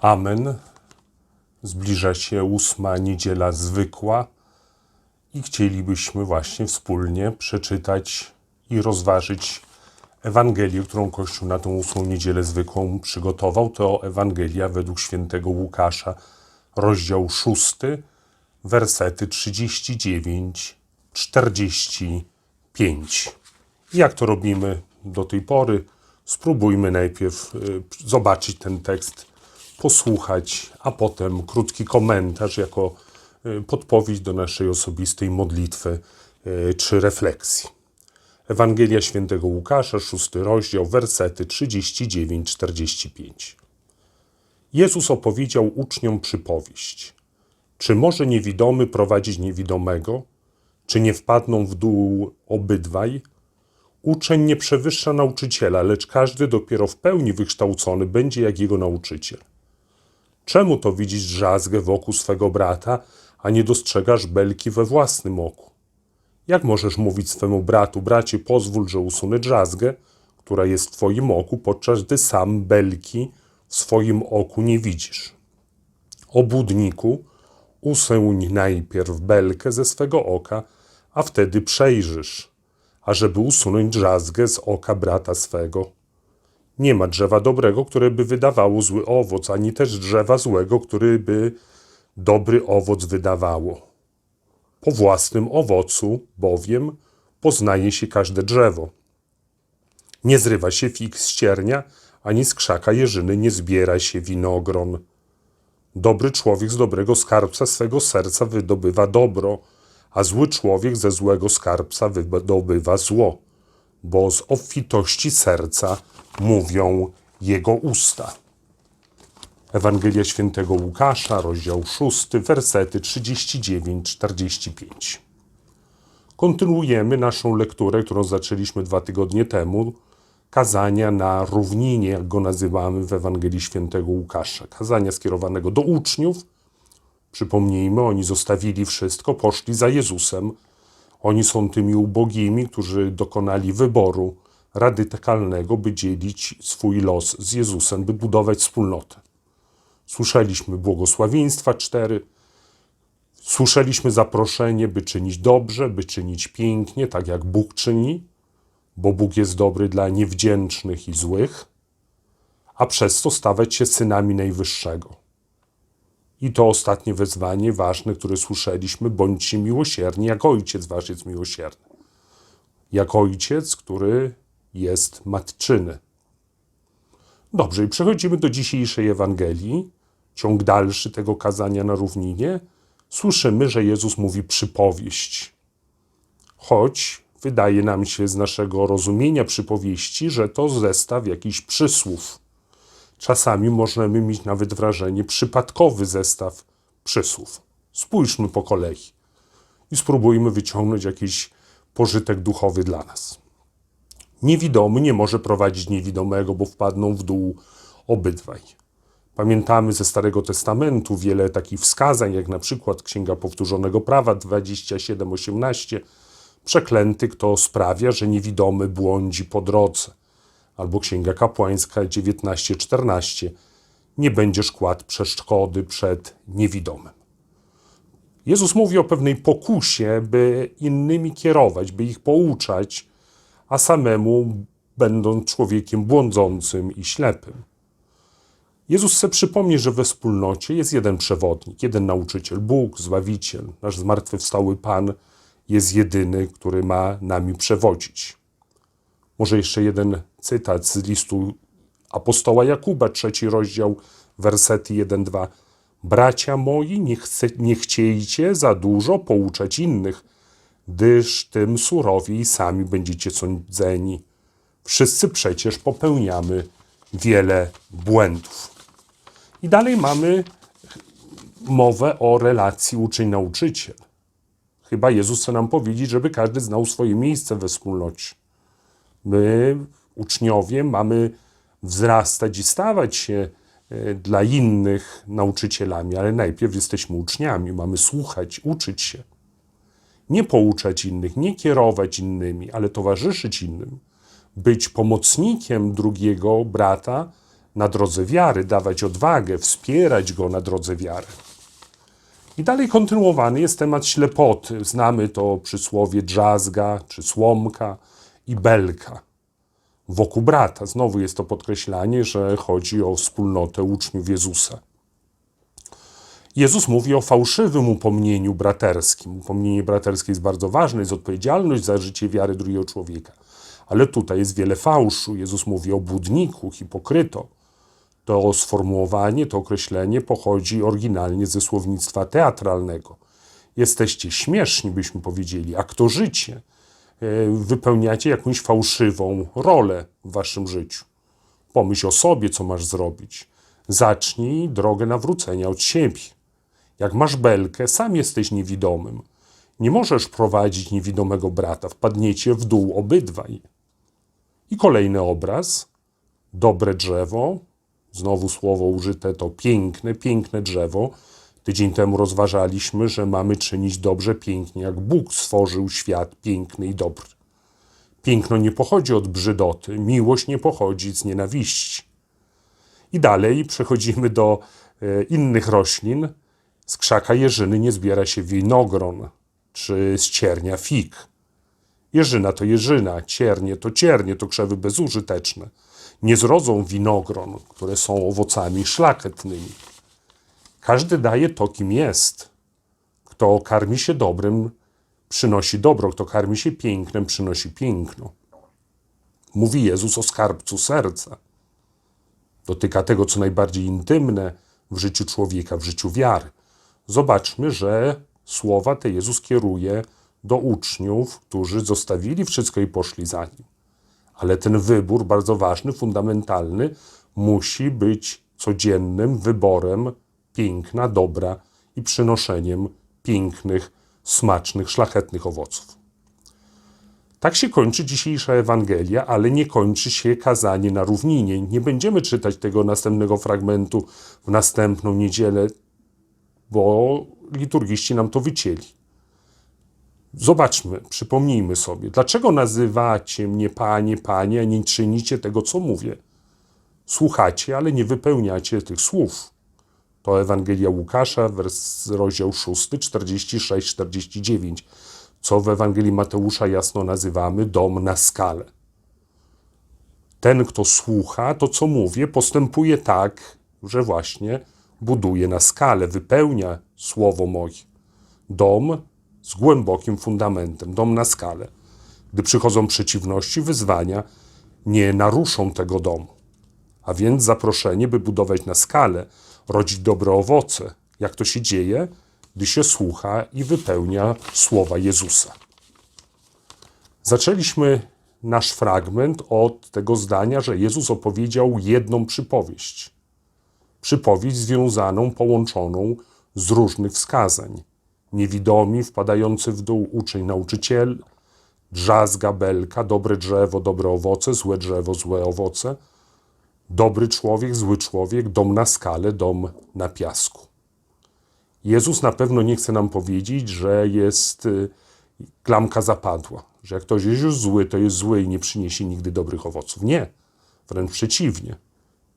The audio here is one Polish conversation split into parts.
Amen. Zbliża się ósma niedziela zwykła i chcielibyśmy właśnie wspólnie przeczytać i rozważyć Ewangelię, którą Kościół na tą ósmą niedzielę zwykłą przygotował. To Ewangelia według świętego Łukasza, rozdział szósty, wersety 39-45. Jak to robimy do tej pory? Spróbujmy najpierw y, zobaczyć ten tekst, posłuchać, a potem krótki komentarz jako y, podpowiedź do naszej osobistej modlitwy y, czy refleksji. Ewangelia świętego Łukasza, szósty rozdział, wersety 39-45. Jezus opowiedział uczniom przypowieść. Czy może niewidomy prowadzić niewidomego? Czy nie wpadną w dół obydwaj? Uczeń nie przewyższa nauczyciela, lecz każdy dopiero w pełni wykształcony będzie jak jego nauczyciel. Czemu to widzisz drzazgę wokół swego brata, a nie dostrzegasz belki we własnym oku? Jak możesz mówić swemu bratu, bracie, pozwól, że usunę drzazgę, która jest w twoim oku, podczas gdy sam belki w swoim oku nie widzisz? Obłudniku, usuń najpierw belkę ze swego oka, a wtedy przejrzysz, ażeby usunąć drzazgę z oka brata swego. Nie ma drzewa dobrego, które by wydawało zły owoc, ani też drzewa złego, które by dobry owoc wydawało. Po własnym owocu, bowiem, poznaje się każde drzewo. Nie zrywa się fig z ciernia, ani z krzaka jeżyny nie zbiera się winogron. Dobry człowiek z dobrego skarbca swego serca wydobywa dobro, a zły człowiek ze złego skarbca wydobywa zło, bo z obfitości serca mówią jego usta. Ewangelia świętego Łukasza, rozdział 6, wersety 39-45. Kontynuujemy naszą lekturę, którą zaczęliśmy dwa tygodnie temu, kazania na równinie, jak go nazywamy w Ewangelii świętego Łukasza. Kazania skierowanego do uczniów. Przypomnijmy, oni zostawili wszystko, poszli za Jezusem. Oni są tymi ubogimi, którzy dokonali wyboru radykalnego, by dzielić swój los z Jezusem, by budować wspólnotę. Słyszeliśmy błogosławieństwa cztery, słyszeliśmy zaproszenie, by czynić dobrze, by czynić pięknie, tak jak Bóg czyni, bo Bóg jest dobry dla niewdzięcznych i złych, a przez to stawać się synami Najwyższego. I to ostatnie wezwanie ważne, które słyszeliśmy, bądźcie miłosierni, jak Ojciec Wasz jest miłosierny. Jak Ojciec, który jest matczyny. Dobrze, i przechodzimy do dzisiejszej Ewangelii, ciąg dalszy tego kazania na równinie. Słyszymy, że Jezus mówi przypowieść. Choć wydaje nam się z naszego rozumienia przypowieści, że to zestaw jakichś przysłów. Czasami możemy mieć nawet wrażenie przypadkowy zestaw przysłów. Spójrzmy po kolei i spróbujmy wyciągnąć jakiś pożytek duchowy dla nas. Niewidomy nie może prowadzić niewidomego, bo wpadną w dół obydwaj. Pamiętamy ze Starego Testamentu wiele takich wskazań, jak na przykład Księga Powtórzonego Prawa 27:18. Przeklęty, kto sprawia, że niewidomy błądzi po drodze. Albo Księga Kapłańska 19:14. Nie będziesz kładł przeszkody przed niewidomym. Jezus mówi o pewnej pokusie, by innymi kierować, by ich pouczać, a samemu będąc człowiekiem błądzącym i ślepym. Jezus chce przypomnieć, że we wspólnocie jest jeden przewodnik, jeden nauczyciel, Bóg, Zbawiciel, nasz zmartwychwstały Pan jest jedyny, który ma nami przewodzić. Może jeszcze jeden cytat z listu apostoła Jakuba, trzeci rozdział, wersety 1-2. Bracia moi, nie, chce, nie chciejcie za dużo pouczać innych, gdyż tym surowiej sami będziecie sądzeni. Wszyscy przecież popełniamy wiele błędów. I dalej mamy mowę o relacji uczeń-nauczyciel. Chyba Jezus chce nam powiedzieć, żeby każdy znał swoje miejsce we wspólnocie. My, uczniowie, mamy wzrastać i stawać się e, dla innych nauczycielami, ale najpierw jesteśmy uczniami, mamy słuchać, uczyć się. Nie pouczać innych, nie kierować innymi, ale towarzyszyć innym, być pomocnikiem drugiego brata na drodze wiary, dawać odwagę, wspierać go na drodze wiary. I dalej kontynuowany jest temat ślepoty. Znamy to przysłowie drzazga, czy słomka i belka. Wokół brata. Znowu jest to podkreślanie, że chodzi o wspólnotę uczniów Jezusa. Jezus mówi o fałszywym upomnieniu braterskim. Upomnienie braterskie jest bardzo ważne, jest odpowiedzialność za życie wiary drugiego człowieka. Ale tutaj jest wiele fałszu. Jezus mówi o budniku, hipokryto. To sformułowanie, to określenie pochodzi oryginalnie ze słownictwa teatralnego. Jesteście śmieszni, byśmy powiedzieli, aktorzycie. E, Wypełniacie jakąś fałszywą rolę w waszym życiu. Pomyśl o sobie, co masz zrobić. Zacznij drogę nawrócenia od siebie. Jak masz belkę, sam jesteś niewidomym. Nie możesz prowadzić niewidomego brata, wpadniecie w dół obydwaj. I kolejny obraz. Dobre drzewo, znowu słowo użyte to piękne, piękne drzewo. Tydzień temu rozważaliśmy, że mamy czynić dobrze pięknie, jak Bóg stworzył świat piękny i dobry. Piękno nie pochodzi od brzydoty, miłość nie pochodzi z nienawiści. I dalej przechodzimy do e, innych roślin. Z krzaka jeżyny nie zbiera się winogron, czy z ciernia fig. Jeżyna to jeżyna, ciernie to ciernie, to krzewy bezużyteczne. Nie zrodzą winogron, które są owocami szlachetnymi. Każdy daje to, kim jest. Kto karmi się dobrym, przynosi dobro. Kto karmi się pięknem, przynosi piękno. Mówi Jezus o skarbcu serca. Dotyka tego, co najbardziej intymne w życiu człowieka, w życiu wiary. Zobaczmy, że słowa te Jezus kieruje do uczniów, którzy zostawili wszystko i poszli za nim. Ale ten wybór, bardzo ważny, fundamentalny, musi być codziennym wyborem piękna, dobra i przynoszeniem pięknych, smacznych, szlachetnych owoców. Tak się kończy dzisiejsza Ewangelia, ale nie kończy się kazanie na równinie. Nie będziemy czytać tego następnego fragmentu w następną niedzielę, bo liturgiści nam to wycięli. Zobaczmy, przypomnijmy sobie, dlaczego nazywacie mnie Panie, Panie, a nie czynicie tego, co mówię? Słuchacie, ale nie wypełniacie tych słów. To Ewangelia Łukasza, wers, rozdział 6, 46-49, co w Ewangelii Mateusza jasno nazywamy dom na skalę. Ten, kto słucha to, co mówię, postępuje tak, że właśnie buduje na skalę, wypełnia słowo moje. Dom z głębokim fundamentem, dom na skalę. Gdy przychodzą przeciwności, wyzwania, nie naruszą tego domu. A więc zaproszenie, by budować na skalę, rodzić dobre owoce. Jak to się dzieje? Gdy się słucha i wypełnia słowa Jezusa. Zaczęliśmy nasz fragment od tego zdania, że Jezus opowiedział jedną przypowieść. Przypowieść związaną, połączoną z różnych wskazań. Niewidomi, wpadający w dół uczeń, nauczyciel, drzazga, belka, dobre drzewo, dobre owoce, złe drzewo, złe owoce, dobry człowiek, zły człowiek, dom na skale, dom na piasku. Jezus na pewno nie chce nam powiedzieć, że jest y, klamka zapadła, że jak ktoś jest już zły, to jest zły i nie przyniesie nigdy dobrych owoców. Nie, wręcz przeciwnie.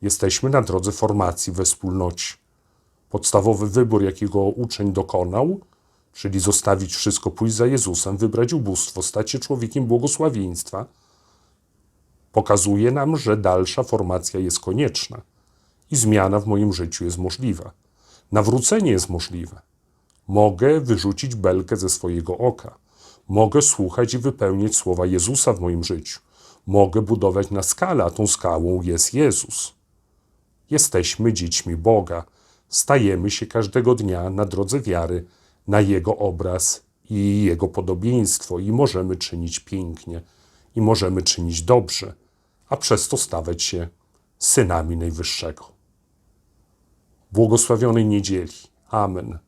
Jesteśmy na drodze formacji we wspólnocie. Podstawowy wybór, jakiego uczeń dokonał, czyli zostawić wszystko, pójść za Jezusem, wybrać ubóstwo, stać się człowiekiem błogosławieństwa, pokazuje nam, że dalsza formacja jest konieczna i zmiana w moim życiu jest możliwa. Nawrócenie jest możliwe. Mogę wyrzucić belkę ze swojego oka. Mogę słuchać i wypełniać słowa Jezusa w moim życiu. Mogę budować na skalę, a tą skałą jest Jezus. Jesteśmy dziećmi Boga. Stajemy się każdego dnia na drodze wiary na Jego obraz i Jego podobieństwo i możemy czynić pięknie i możemy czynić dobrze, a przez to stawać się synami Najwyższego. Błogosławionej niedzieli. Amen.